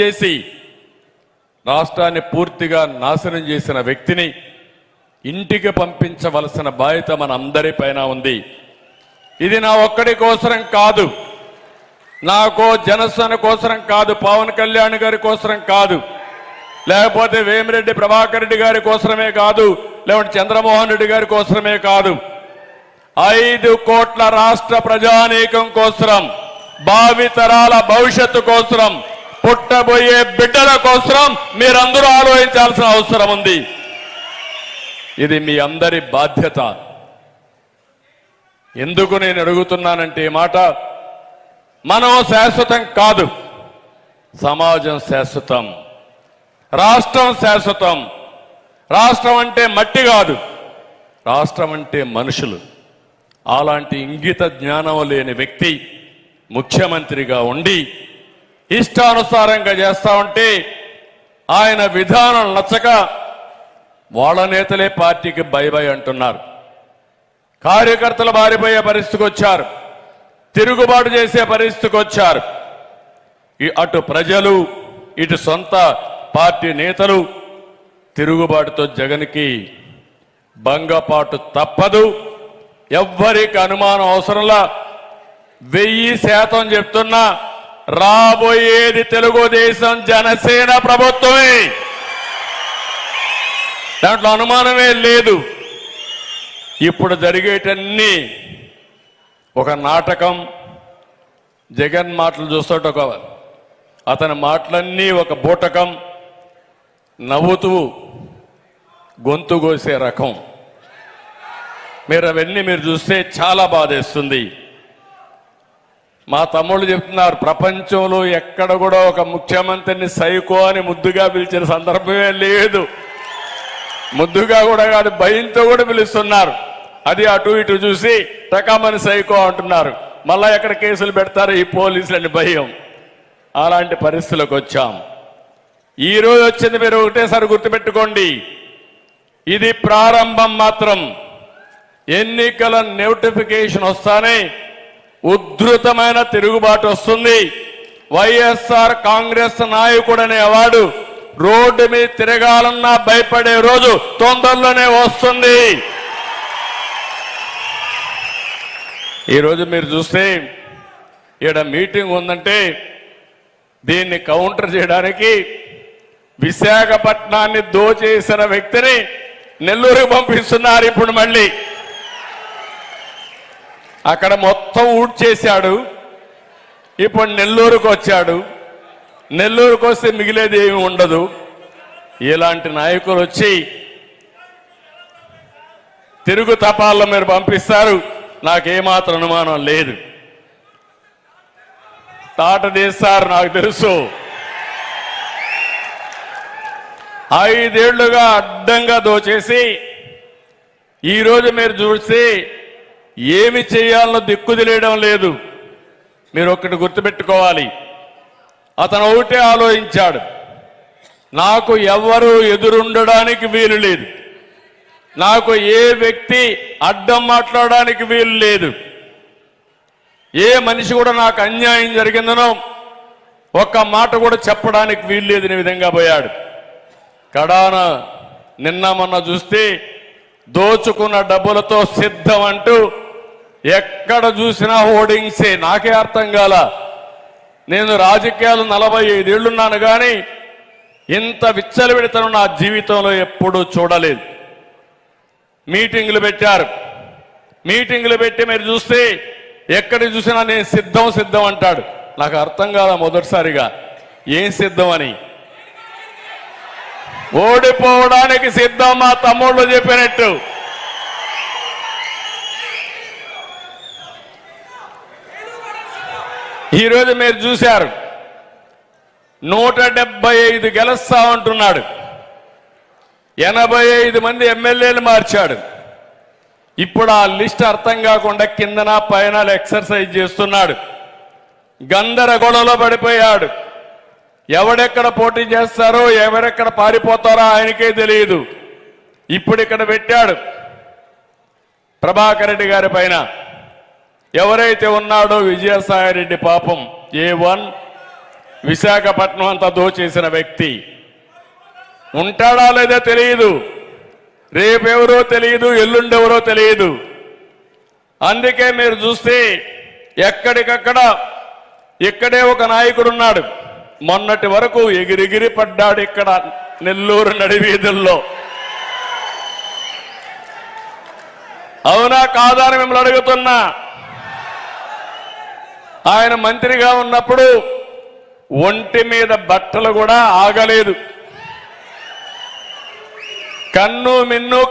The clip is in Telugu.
చేసి రాష్ట్రాన్ని పూర్తిగా నాశనం చేసిన వ్యక్తిని ఇంటికి పంపించవలసిన బాధ్యత మన అందరిపైన ఉంది. ఇది నా ఒక్కడి కోసరం కాదు. నాకో జనసేన కోసరం కాదు పవన్ కళ్యాణ్ గారి కోసరం కాదు. లేకపోతే వేమిరెడ్డి ప్రభాకర్ రెడ్డి గారి కోసమే కాదు లేకుంటే చంద్రమోహన్ రెడ్డి గారి కోసమే కాదు. ఐదు కోట్ల రాష్ట్ర ప్రజానీకం కోసరం భావితరాల భవిష్యత్తు కోసరం పుట్టబోయే బిడ్డల కోసం మీరందరూ ఆలోచించాల్సిన అవసరం ఉంది. ఇది మీ అందరి బాధ్యత. ఎందుకు నేను అడుగుతున్నానంటే ఈ మాట మనం శాశ్వతం కాదు సమాజం శాశ్వతం రాష్ట్రం శాశ్వతం. రాష్ట్రం అంటే మట్టి కాదు రాష్ట్రం అంటే మనుషులు. అలాంటి ఇంగిత జ్ఞానం లేని వ్యక్తి ముఖ్యమంత్రిగా ఉండి ఇష్టానుసారంగా చేస్తా ఉంటే ఆయన విధానం నచ్చక వాళ్ళ నేతలే పార్టీకి బై బై అంటున్నారు. కార్యకర్తలు మారిపోయే పరిస్థితికి వచ్చారు. తిరుగుబాటు చేసే పరిస్థితికి వచ్చారు. అటు ప్రజలు ఇటు సొంత పార్టీ నేతలు తిరుగుబాటుతో జగన్కి భంగపాటు తప్పదు. ఎవ్వరికి అనుమానం అవసరంలా వెయ్యి శాతం చెప్తున్నా రాబోయేది తెలుగుదేశం జనసేన ప్రభుత్వమే. దాంట్లో అనుమానమే లేదు. ఇప్పుడు జరిగేటన్ని ఒక నాటకం జగన్ మాటలు చూస్తుంటే ఒక అతని మాటలన్నీ ఒక బూటకం నవ్వుతూ గొంతు కోసే రకం. మీరు అవన్నీ మీరు చూస్తే చాలా బాధేస్తుంది. మా తమ్ముళ్ళు చెప్తున్నారు ప్రపంచంలో ఎక్కడ కూడా ఒక ముఖ్యమంత్రిని సైకో అని ముద్దుగా పిలిచిన సందర్భమే లేదు. ముద్దుగా కూడా కాదు భయంతో కూడా పిలుస్తున్నారు. అది అటు ఇటు చూసి టకామని సైకో అంటున్నారు. మళ్ళా ఎక్కడ కేసులు పెడతారు? ఈ పోలీసులని భయం. అలాంటి పరిస్థితులకు వచ్చాం. ఈరోజు వచ్చింది మీరు ఒకటేసారి గుర్తుపెట్టుకోండి. ఇది ప్రారంభం మాత్రం. ఎన్నికల నోటిఫికేషన్ వస్తానే ఉధృతమైన తిరుగుబాటు వస్తుంది. వైఎస్ఆర్ కాంగ్రెస్ నాయకుడు అనేవాడు రోడ్డు మీద తిరగాలన్నా భయపడే రోజు తొందరలోనే వస్తుంది. ఈరోజు మీరు చూస్తే ఈడ మీటింగ్ ఉందంటే దీన్ని కౌంటర్ చేయడానికి విశాఖపట్నాన్ని దోచేసిన వ్యక్తిని నెల్లూరుకు పంపిస్తున్నారు ఇప్పుడు మళ్ళీ. అక్కడ మొత్తం ఊడ్చేశాడు. ఇప్పుడు నెల్లూరుకు వచ్చాడు. నెల్లూరుకు వస్తే మిగిలేది ఏమి ఉండదు. ఇలాంటి నాయకులు వచ్చి తిరుగు తపాల్లో మీరు పంపిస్తారు. నాకేమాత్రం అనుమానం లేదు. తాట తీస్తారు నాకు తెలుసు. ఐదేళ్ళుగా అడ్డంగా దోచేసి ఈరోజు మీరు చూస్తే ఏమి చేయాలనో దిక్కు తెలియడం లేదు. మీరు ఒకటి గుర్తుపెట్టుకోవాలి. అతను ఒకటే ఆలోచించాడు. నాకు ఎవ్వరూ ఎదురుండడానికి వీలు లేదు. నాకు ఏ వ్యక్తి అడ్డం మాట్లాడడానికి వీలు లేదు. ఏ మనిషి కూడా నాకు అన్యాయం జరిగిందనో ఒక్క మాట కూడా చెప్పడానికి వీలు లేదని విధంగా పోయాడు. కడాన నిన్న మొన్న చూస్తే దోచుకున్న డబ్బులతో సిద్ధం అంటూ ఎక్కడ చూసినా హోర్డింగ్సే నాకే అర్థం కాల. నేను రాజకీయాలు నలభై ఐదేళ్ళున్నాను కానీ ఇంత విచ్చలవిడతను నా జీవితంలో ఎప్పుడూ చూడలేదు. మీటింగ్లు పెట్టారు. మీటింగులు పెట్టి మీరు చూస్తే ఎక్కడ చూసినా నేను సిద్ధం సిద్ధం అంటాడు. నాకు అర్థం కాదా మొదటిసారిగా. ఏం సిద్ధం అని? ఓడిపోవడానికి సిద్ధం మా తమ్ముళ్ళు చెప్పినట్టు. ఈరోజు మీరు చూశారు. నూట డెబ్బై ఐదు గెలుస్తా ఉంటున్నాడు. ఎనభై ఐదు మంది ఎమ్మెల్యేలు మార్చాడు. ఇప్పుడు ఆ లిస్ట్ అర్థం కాకుండా కిందన పైన ఎక్సర్సైజ్ చేస్తున్నాడు. గందరగోళంలో పడిపోయాడు. ఎవడెక్కడ పోటీ చేస్తారో ఎవరెక్కడ పారిపోతారో ఆయనకే తెలియదు. ఇప్పుడు ఇక్కడ పెట్టాడు. ప్రభాకర్ రెడ్డి గారి పైన. ఎవరైతే ఉన్నాడో విజయసాయి రెడ్డి పాపం ఏ వన్ విశాఖపట్నం అంతా దోచేసిన వ్యక్తి. ఉంటాడా లేదో తెలియదు రేపెవరో తెలియదు ఎల్లుండెవరో తెలియదు అందుకే మీరు చూస్తే ఎక్కడికక్కడ ఇక్కడే ఒక నాయకుడు ఉన్నాడు మొన్నటి వరకు ఎగిరిగిరి పడ్డాడు ఇక్కడ నెల్లూరు నడివీధుల్లో అవునా కాదా అని మిమ్మల్ని అడుగుతున్నా. ఆయన మంత్రిగా ఉన్నప్పుడు ఒంటి మీద బట్టలు కూడా ఆగలేదు. కన్ను మిన్ను